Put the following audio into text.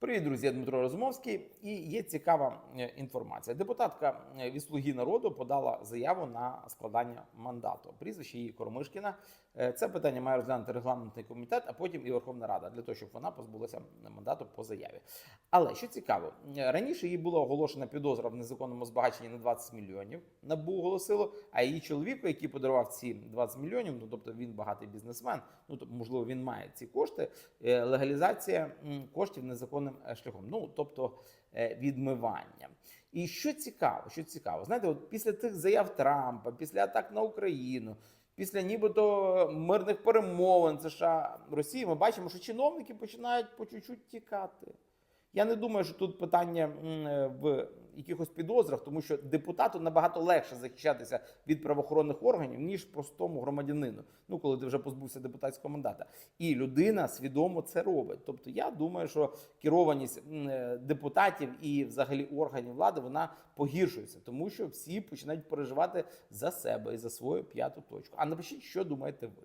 Привіт, друзі, Дмитро Розумовський. І є цікава е, інформація. Депутатка е, від Слуги народу подала заяву на складання мандату. Прізвище її Кормишкіна. Е, Це питання має розглянути регламентний комітет, а потім і Верховна Рада для того, щоб вона позбулася мандату по заяві. Але що цікаво, е, раніше їй була оголошена підозра в незаконному збагаченні на 20 мільйонів. Набу оголосило, а її чоловіку, який подарував ці 20 мільйонів, ну тобто він багатий бізнесмен, ну тобто, можливо, він має ці кошти. е, Легалізація коштів незаконним е, шляхом, ну тобто відмивання. І що цікаво, що цікаво, знаєте, от після тих заяв Трампа, після атак на Україну. Після нібито мирних перемовин США Росії ми бачимо, що чиновники починають по чуть-чуть тікати. Я не думаю, що тут питання е, в якихось підозрах, тому що депутату набагато легше захищатися від правоохоронних органів, ніж простому громадянину. Ну, коли ти вже позбувся депутатського мандата. І людина свідомо це робить. Тобто, я думаю, що керованість е, депутатів і взагалі органів влади вона погіршується, тому що всі починають переживати за себе і за свою п'яту точку. А напишіть, що думаєте ви.